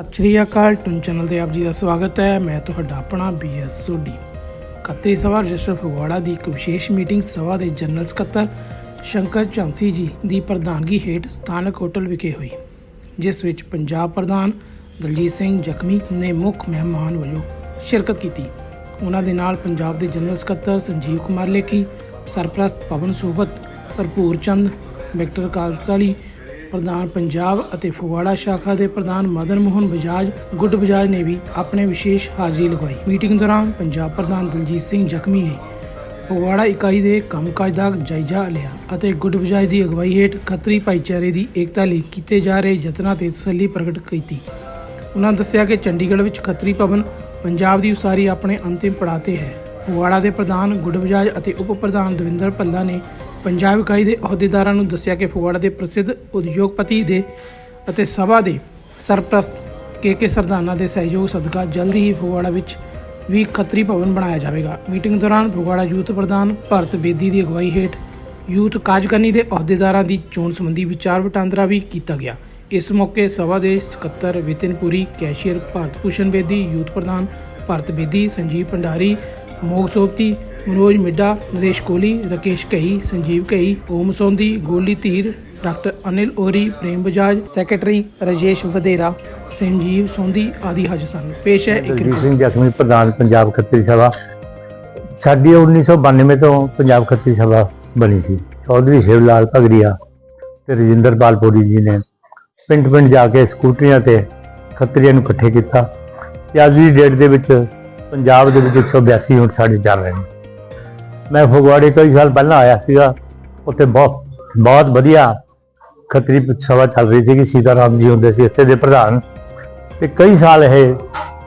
ਸਤਿ ਸ਼੍ਰੀ ਅਕਾਲ, tune channel ਤੇ ਆਪ ਜੀ ਦਾ ਸਵਾਗਤ ਹੈ। ਮੈਂ ਤੁਹਾਡਾ ਆਪਣਾ ਬੀਐਸ ਸੋਢੀ। ਖੱਤਰੀ ਸਭਾ ਰਜਿਸਟਰ ਫਗਵਾੜਾ ਦੀ ਇੱਕ ਵਿਸ਼ੇਸ਼ ਮੀਟਿੰਗ ਸਭਾ ਦੇ ਜਨਰਲ ਸਕੱਤਰ ਸ਼ੰਕਰ ਝਾਂਸੀ ਜੀ ਦੀ ਪ੍ਰਧਾਨਗੀ ਹੇਠ ਸਥਾਨਕ ਹੋਟਲ ਵਿਖੇ ਹੋਈ, ਜਿਸ ਵਿੱਚ ਪੰਜਾਬ ਪ੍ਰਧਾਨ ਦਲਜੀਤ ਸਿੰਘ ਜ਼ਖਮੀ ਨੇ ਮੁੱਖ ਮਹਿਮਾਨ ਵਜੋਂ ਸ਼ਿਰਕਤ ਕੀਤੀ। ਉਹਨਾਂ ਦੇ ਨਾਲ ਪੰਜਾਬ ਦੇ ਜਨਰਲ ਸਕੱਤਰ ਸੰਜੀਵ ਕੁਮਾਰ ਲੇਖੀ, ਸਰਪ੍ਰਸਤ ਪਵਨ ਸੋਬਤ ਭਰਪੂਰ ਚੰਦ ਵਿਕਟਰ ਕਾਲਕਾਲੀ ਪ੍ਰਧਾਨ ਪੰਜਾਬ ਅਤੇ ਫਗਵਾੜਾ ਸ਼ਾਖਾ ਦੇ ਪ੍ਰਧਾਨ ਮਦਨ ਮੋਹਨ ਬਜਾਜ, ਗੁੱਡ ਬਜਾਜ ਨੇ ਵੀ ਆਪਣੇ ਵਿਸ਼ੇਸ਼ ਹਾਜ਼ਰੀ ਲਗਾਈ ਮੀਟਿੰਗ ਦੌਰਾਨ ਪੰਜਾਬ ਪ੍ਰਧਾਨ ਦਲਜੀਤ ਸਿੰਘ ਜ਼ਖਮੀ ਨੇ ਫਗਵਾੜਾ ਇਕਾਈ ਦੇ ਕੰਮਕਾਜ ਦਾ ਜਾਇਜ਼ਾ ਲਿਆ ਅਤੇ ਗੁੱਡ ਬਜਾਜ ਦੀ ਅਗਵਾਈ ਹੇਠ ਖੱਤਰੀ ਭਾਈਚਾਰੇ ਦੀ ਏਕਤਾ ਲਈ ਕੀਤੇ ਜਾ ਰਹੇ ਯਤਨਾਂ ਤੇ ਤਸੱਲੀ ਪ੍ਰਗਟ ਕੀਤੀ। ਉਹਨਾਂ ਦੱਸਿਆ ਕਿ ਚੰਡੀਗੜ੍ਹ ਵਿੱਚ ਖੱਤਰੀ ਭਵਨ ਪੰਜਾਬ ਦੀ ਉਸਾਰੀ ਆਪਣੇ ਅੰਤਿਮ ਪੜਾਅ ਤੇ ਹੈ। ਫਗਵਾੜਾ ਦੇ ਪ੍ਰਧਾਨ ਗੁੱਡ ਬਜਾਜ ਅਤੇ ਉਪ ਪ੍ਰਧਾਨ ਦਵਿੰਦਰ ਭੱਲਾ ਨੇ ਪੰਜਾਬ ਇਕਾਈ ਦੇ ਅਹੁਦੇਦਾਰਾਂ ਨੂੰ ਦੱਸਿਆ ਕਿ ਫਗਵਾੜਾ ਦੇ ਪ੍ਰਸਿੱਧ ਉਦਯੋਗਪਤੀ ਦੇ ਅਤੇ ਸਭਾ ਦੇ ਸਰਪ੍ਰਸਤ ਕੇ ਕੇ ਸਰਦਾਨਾ ਦੇ ਸਹਿਯੋਗ ਸਦਕਾ ਜਲਦੀ ਹੀ ਫਗਵਾੜਾ ਵਿੱਚ ਵੀ ਖੱਤਰੀ ਭਵਨ ਬਣਾਇਆ ਜਾਵੇਗਾ। ਮੀਟਿੰਗ ਦੌਰਾਨ ਫਗਵਾੜਾ ਯੂਥ ਪ੍ਰਧਾਨ ਭਾਰਤ ਬੇਦੀ ਦੀ ਅਗਵਾਈ ਹੇਠ ਯੂਥ ਕਾਰਜਕਰਨੀ ਦੇ ਅਹੁਦੇਦਾਰਾਂ ਦੀ ਚੋਣ ਸੰਬੰਧੀ ਵਿਚਾਰ ਵਟਾਂਦਰਾ ਵੀ ਕੀਤਾ ਗਿਆ। ਇਸ ਮੌਕੇ ਸਭਾ ਦੇ ਸਕੱਤਰ ਵਿਤਿਨਪੁਰੀ ਕੈਸ਼ੀਅਰ ਭਾਰਤ ਭੂਸ਼ਣ ਬੇਦੀ, ਯੂਥ ਪ੍ਰਧਾਨ ਭਾਰਤ ਬੇਦੀ, ਸੰਜੀਵ ਭੰਡਾਰੀ ਮੋਗ ਸੋਪਤੀ ਮਨੋਜ ਮਿੱਡਾ ਨਰੇਸ਼ ਕੋਹਲੀ ਰਕੇਸ਼ ਕਹੀ ਸੰਜੀਵ ਕਹੀ ਓਮ ਸੋਂਦੀ ਗੋਲੀ ਧੀਰ ਡਾਕਟਰ ਅਨਿਲ ਓਰੀ ਪ੍ਰੇਮ ਬਜਾਜ ਸੈਕਟਰੀ ਰਜੇਸ਼ ਵਧੇਰਾ ਸੰਜੀਵ ਸੋਂਦੀ ਆਦਿ ਹਾਜ਼ਰ ਸਨ। ਪੇਸ਼ ਹੈ ਇੱਕ ਦਲਜੀਤ ਰਿਪੋਰਟ। ਸਿੰਘ ਜ਼ਖਮੀ ਪ੍ਰਧਾਨ ਪੰਜਾਬ ਖੱਤਰੀ ਸਭਾ। ਸਾਡੀ 1992 ਤੋਂ ਪੰਜਾਬ ਖੱਤਰੀ ਸਭਾ ਬਣੀ ਸੀ। ਚੌਧਰੀ ਸ਼ਿਵ ਲਾਲ ਭਗੜੀਆ ਤੇ ਰਜਿੰਦਰ ਪਾਲਪੁਰੀ ਜੀ ਨੇ ਪਿੰਡ ਪਿੰਡ ਜਾ ਕੇ ਸਕੂਟਰੀਆਂ ਤੇ ਖੱਤਰੀਆਂ ਨੂੰ ਇਕੱਠੇ ਕੀਤਾ। ਤੇ ਅੱਜ ਦੀ ਡੇਟ ਦੇ ਵਿੱਚ ਪੰਜਾਬ ਦੇ ਵਿੱਚ 182 ਯੂਨਿਟ ਸਾਡੇ ਚੱਲ ਰਹੇ ਨੇ। ਮੈਂ ਫਗਵਾੜੇ ਕਈ ਸਾਲ ਪਹਿਲਾਂ ਆਇਆ ਸੀਗਾ, ਉੱਥੇ ਬਹੁਤ ਬਹੁਤ ਵਧੀਆ ਖੱਤਰੀ ਸਭਾ ਚੱਲ ਰਹੀ ਸੀ ਕਿ ਸੀਤਾਰਾਮ ਜੀ ਹੁੰਦੇ ਸੀ ਇੱਥੇ ਦੇ ਪ੍ਰਧਾਨ। ਤੇ ਕਈ ਸਾਲ ਇਹ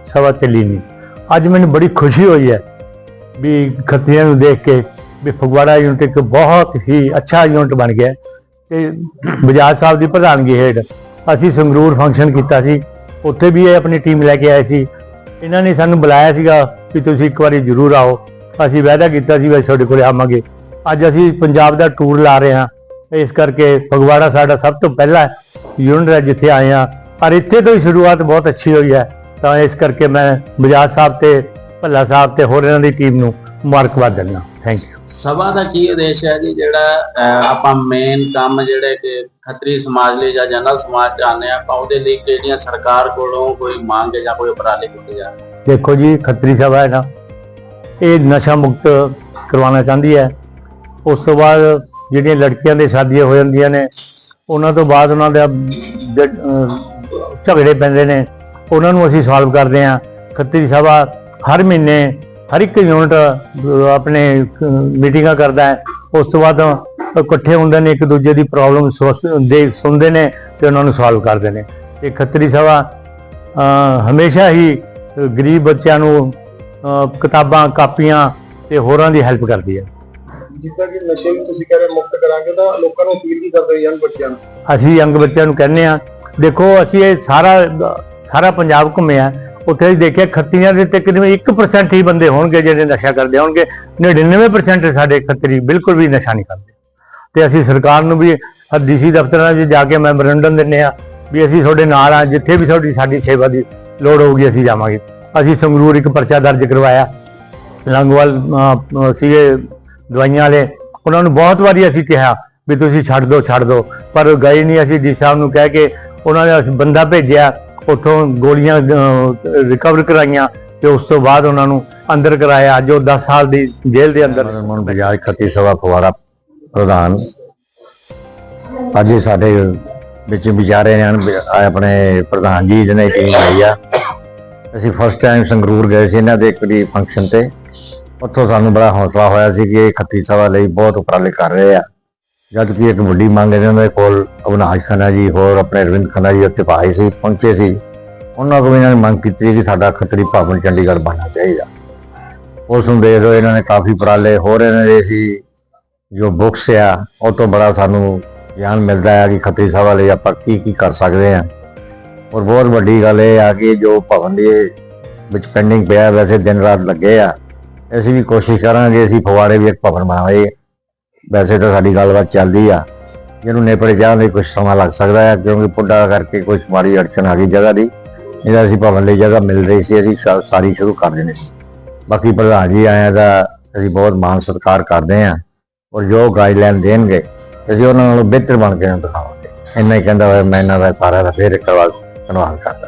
ਸਭਾ ਚੱਲੀ ਨਹੀਂ। ਅੱਜ ਮੈਨੂੰ ਬੜੀ ਖੁਸ਼ੀ ਹੋਈ ਹੈ ਵੀ ਖੱਤਰੀਆਂ ਨੂੰ ਦੇਖ ਕੇ ਵੀ ਫਗਵਾੜਾ ਯੂਨਿਟ ਇੱਕ ਬਹੁਤ ਹੀ ਅੱਛਾ ਯੂਨਿਟ ਬਣ ਗਿਆ ਹੈ। ਤੇ ਬਜਾਜ ਸਾਹਿਬ ਦੀ ਪ੍ਰਧਾਨਗੀ ਹੇਠ ਅਸੀਂ ਸੰਗਰੂਰ ਫੰਕਸ਼ਨ ਕੀਤਾ ਸੀ। ਉੱਥੇ ਵੀ ਇਹ ਆਪਣੀ ਟੀਮ ਲੈ ਕੇ ਆਏ ਸੀ। ਇਹਨਾਂ ਨੇ ਸਾਨੂੰ ਬੁਲਾਇਆ ਸੀਗਾ ਵੀ ਤੁਸੀਂ ਇੱਕ ਵਾਰੀ ਜ਼ਰੂਰ ਆਓ। ਅਸੀਂ ਵਾਅਦਾ ਕੀਤਾ ਸੀ ਵੀ ਤੁਹਾਡੇ ਕੋਲੇ ਆਵਾਂਗੇ। ਅੱਜ ਅਸੀਂ ਪੰਜਾਬ ਦਾ ਟੂਰ ਲਾ ਰਹੇ ਹਾਂ। ਇਸ ਕਰਕੇ ਫਗਵਾੜਾ ਸਾਡਾ ਸਭ ਤੋਂ ਪਹਿਲਾ ਯੂਨਿਟ ਹੈ ਜਿੱਥੇ ਆਏ ਹਾਂ। ਪਰ ਇੱਥੇ ਤੋਂ ਹੀ ਸ਼ੁਰੂਆਤ ਬਹੁਤ ਅੱਛੀ ਹੋਈ ਹੈ। ਤਾਂ ਇਸ ਕਰਕੇ ਮੈਂ ਬਜਾਜ ਸਾਹਿਬ ਤੇ, ਭੱਲਾ ਸਾਹਿਬ ਤੇ ਹੋਰ ਇਹਨਾਂ ਦੀ ਟੀਮ ਨੂੰ ਮੁਬਾਰਕਬਾਦ ਦਿੰਦਾ। ਥੈਂਕ ਯੂ ਸਭਾ ਦਾ ਕੀ ਉਦੇਸ਼ ਹੈ ਜੀ? ਜਿਹੜਾ ਆਪਾਂ ਮੇਨ ਕੰਮ ਜਿਹੜੇ ਕਿ ਖੱਤਰੀ ਸਮਾਜ ਲਈ ਜਾਂ ਜਨਰਲ ਸਮਾਜ ਚ ਆਉਂਦੇ ਆ ਤਾਂ ਉਹਦੇ ਲਈ ਕਿਹੜੀਆਂ ਸਰਕਾਰ ਕੋਲੋਂ ਕੋਈ ਮੰਗ ਜਾਂ ਕੋਈ ਉਪਰਾਲੇ ਕੀਤੇ ਜਾ ਰਹੇ ਦੇਖੋ ਜੀ, ਖੱਤਰੀ ਸਭਾ ਹੈ ਨਾ, ਇਹ ਨਸ਼ਾ ਮੁਕਤ ਕਰਵਾਉਣਾ ਚਾਹੁੰਦੀ ਹੈ। ਉਸ ਤੋਂ ਬਾਅਦ ਜਿਹੜੀਆਂ ਲੜਕੀਆਂ ਦੇ ਸ਼ਾਦੀਆਂ ਹੋ ਜਾਂਦੀਆਂ ਨੇ, ਉਹਨਾਂ ਤੋਂ ਬਾਅਦ ਉਹਨਾਂ ਦਾ ਝਗੜੇ ਪੈਂਦੇ ਨੇ। ਉਹਨਾਂ ਨੂੰ ਅਸੀਂ ਸੋਲਵ ਕਰਦੇ ਹਾਂ। ਖੱਤਰੀ ਸਭਾ ਹਰ ਮਹੀਨੇ ਹਰ ਇੱਕ ਯੂਨਿਟ ਆਪਣੇ ਮੀਟਿੰਗਾਂ ਕਰਦਾ ਹੈ। ਉਸ ਤੋਂ ਬਾਅਦ ਇਕੱਠੇ ਹੁੰਦੇ ਨੇ ਇੱਕ ਦੂਜੇ ਦੀ ਪ੍ਰੋਬਲਮ ਦੇ ਸੁਣਦੇ ਨੇ ਤੇ ਉਹਨਾਂ ਨੂੰ ਸੋਲਵ ਕਰਦੇ ਨੇ। ਇਹ ਖੱਤਰੀ ਸਭਾ ਹਮੇਸ਼ਾ ਹੀ ਗਰੀਬ ਬੱਚਿਆਂ ਨੂੰ ਕਿਤਾਬਾਂ ਕਾਪੀਆਂ ਤੇ ਹੋਰਾਂ ਦੀ ਹੈਲਪ ਕਰਦੀ ਹੈ। ਜਿੱਦਾਂ ਕਿ ਨਸ਼ੇ ਤੁਸੀਂ ਕਹਿ ਰਹੇ ਮੁਕਤ ਕਰਾਂਗੇ ਤਾਂ ਲੋਕਾਂ ਨੂੰ ਅਪੀਲ ਕੀ ਕਰਦੇ ਯੰਗ ਬੱਚਿਆਂ ਨੂੰ। ਅਸੀਂ ਯੰਗ ਬੱਚਿਆਂ ਨੂੰ ਕਹਿੰਦੇ ਆ ਦੇਖੋ ਅਸੀਂ ਇਹ ਸਾਰਾ ਸਾਰਾ ਪੰਜਾਬ ਘੁੰਮਿਆ ਉੱਥੇ ਅਸੀਂ ਦੇਖਿਆ ਖੱਤੀਆਂ ਦੇ ਤਕਰੀਬਨ 1% ਹੀ ਬੰਦੇ ਹੋਣਗੇ ਜਿਹੜੇ ਨਸ਼ਾ ਕਰਦੇ ਹੋਣਗੇ 99% ਸਾਡੇ ਖੱਤਰੀ ਬਿਲਕੁਲ ਵੀ ਨਸ਼ਾ ਨਹੀਂ ਕਰਦੇ। ਤੇ ਅਸੀਂ ਸਰਕਾਰ ਨੂੰ ਵੀ ਡੀਸੀ ਦਫ਼ਤਰਾਂ 'ਚ ਜਾ ਕੇ ਮੈਮੋਰੰਡਮ ਦਿੰਨੇ ਆ ਵੀ ਅਸੀਂ ਤੁਹਾਡੇ ਨਾਲ ਆ ਜਿੱਥੇ ਵੀ ਤੁਹਾਡੀ ਸਾਡੀ ਸੇਵਾ ਦੀ ਲੋੜ ਹੋਊਗੀ ਅਸੀਂ ਜਾਵਾਂਗੇ। ਅਸੀਂ ਸੰਗਰੂਰ ਇੱਕ ਪਰਚਾ ਦਰਜ ਕਰਵਾਇਆ। ਲੰਗਵਾਲ ਸੀਗੇ ਦਵਾਈਆਂ ਵਾਲੇ। ਉਹਨਾਂ ਨੂੰ ਬਹੁਤ ਵਾਰੀ ਅਸੀਂ ਕਿਹਾ ਵੀ ਤੁਸੀਂ ਛੱਡ ਦਿਓ ਛੱਡ ਦਿਓ ਪਰ ਗਏ ਨਹੀਂ ਅਸੀਂ ਡੀ ਸਾਹਿਬ ਨੂੰ ਕਹਿ ਕੇ ਉਹਨਾਂ ਨੇ ਅਸੀਂ ਬੰਦਾ ਭੇਜਿਆ। ਉੱਥੋਂ ਗੋਲੀਆਂ ਰਿਕਵਰ ਕਰਾਈਆਂ ਤੇ ਉਸ ਤੋਂ ਬਾਅਦ ਉਹਨਾਂ ਨੂੰ ਅੰਦਰ ਕਰਾਇਆ। ਅੱਜ ਉਹ 10 ਸਾਲ ਦੀ ਜੇਲ੍ਹ ਦੇ ਅੰਦਰ। ਮਨ ਬਜਾਜ ਖੱਤੀ ਸਭਾ ਫਵਾੜਾ ਪ੍ਰਧਾਨ। ਅੱਜ ਸਾਡੇ ਵਿੱਚ ਵਿਚਾਰੇ ਨੇ ਆਪਣੇ ਪ੍ਰਧਾਨ ਜੀ, ਜਿਹਨੇ ਟੀਮ ਆਈ ਆ। ਅਸੀਂ ਫਸਟ ਟਾਈਮ ਸੰਗਰੂਰ ਗਏ ਸੀ ਇਹਨਾਂ ਦੇ ਇੱਕ ਫੰਕਸ਼ਨ ਤੇ। ਉੱਥੋਂ ਸਾਨੂੰ ਬੜਾ ਹੌਸਲਾ ਹੋਇਆ ਸੀ ਕਿ ਇਹ ਖੱਤੀ ਸਭਾ ਲਈ ਬਹੁਤ ਉਪਰਾਲੇ ਕਰ ਰਹੇ ਆ। ਜਦ ਕਿ ਇੱਕ ਵੱਡੀ ਮੰਗ ਇਹਨਾਂ ਦੇ ਕੋਲ ਅਵਨਾਸ਼ ਖੰਨਾ ਜੀ ਹੋਰ ਆਪਣੇ ਅਰਵਿੰਦ ਖੰਨਾ ਜੀ ਉੱਥੇ ਪਾਏ ਸੀ, ਪਹੁੰਚੇ ਸੀ। ਉਹਨਾਂ ਕੋਲ ਇਹਨਾਂ ਨੇ ਮੰਗ ਕੀਤੀ ਕਿ ਸਾਡਾ ਖੱਤਰੀ ਭਵਨ ਚੰਡੀਗੜ੍ਹ ਬਣਨਾ ਚਾਹੀਦਾ। ਉਸ ਨੂੰ ਦੇਖਦੇ ਹੋਏ ਇਹਨਾਂ ਨੇ ਕਾਫੀ ਉਪਰਾਲੇ, ਹੋਰ ਇਹਨਾਂ ਦੇ ਸੀ ਜੋ ਬੁੱਕਸ ਆ, ਉਹ ਤੋਂ ਬੜਾ ਸਾਨੂੰ ਗਿਆਨ ਮਿਲਦਾ ਹੈ ਕਿ ਖੱਤਰੀ ਸਭਾ ਲਈ ਆਪਾਂ ਕੀ ਕੀ ਕਰ ਸਕਦੇ ਹਾਂ ਔਰ ਬਹੁਤ ਵੱਡੀ ਗੱਲ ਇਹ ਆ ਕਿ ਜੋ ਭਵਨ ਦੇ ਵਿੱਚ ਪੈਂਡਿੰਗ ਪਿਆ, ਵੈਸੇ ਦਿਨ ਰਾਤ ਲੱਗੇ ਆ। ਅਸੀਂ ਵੀ ਕੋਸ਼ਿਸ਼ ਕਰਾਂਗੇ, ਅਸੀਂ ਫਵਾੜੇ ਵੀ ਇੱਕ ਭਵਨ ਬਣਾਈਏ ਵੈਸੇ ਤਾਂ ਸਾਡੀ ਗੱਲਬਾਤ ਚੱਲਦੀ ਆ। ਜਿਹਨੂੰ ਨੇਪਰੇ ਜਾਣ ਲਈ ਕੁਝ ਸਮਾਂ ਲੱਗ ਸਕਦਾ ਹੈ ਕਿਉਂਕਿ ਪੁੱਡਾ ਕਰਕੇ ਕੁਝ ਮਾੜੀ ਅੜਚਨ ਆ ਗਈ ਜਗ੍ਹਾ ਦੀ। ਇਹਦਾ ਅਸੀਂ ਭਵਨ ਲਈ ਜਗ੍ਹਾ ਮਿਲ ਰਹੀ ਸੀ, ਅਸੀਂ ਸਾਰੀ ਸ਼ੁਰੂ ਕਰ ਦੇਣੀ ਸੀ। ਬਾਕੀ ਪ੍ਰਧਾਨ ਜੀ ਆਇਆ ਦਾ ਅਸੀਂ ਬਹੁਤ ਮਾਣ ਸਤਿਕਾਰ ਕਰਦੇ ਹਾਂ ਔਰ ਜੋ ਗਾਈਡਲਾਈਨ ਦੇਣਗੇ, ਅਸੀਂ ਉਹਨਾਂ ਨਾਲੋਂ ਬਿਹਤਰ ਬਣ ਕੇ ਦਿਖਾਵਾਂਗੇ। ਇੰਨਾ ਹੀ ਕਹਿੰਦਾ ਹੋਇਆ, ਮੈਂ ਇਹਨਾਂ ਦਾ ਸਾਰਾ ਦਾ ਫੇਰ ਇੱਕ ਵਾਰ ਧੰਨਵਾਦ ਕਰਦਾ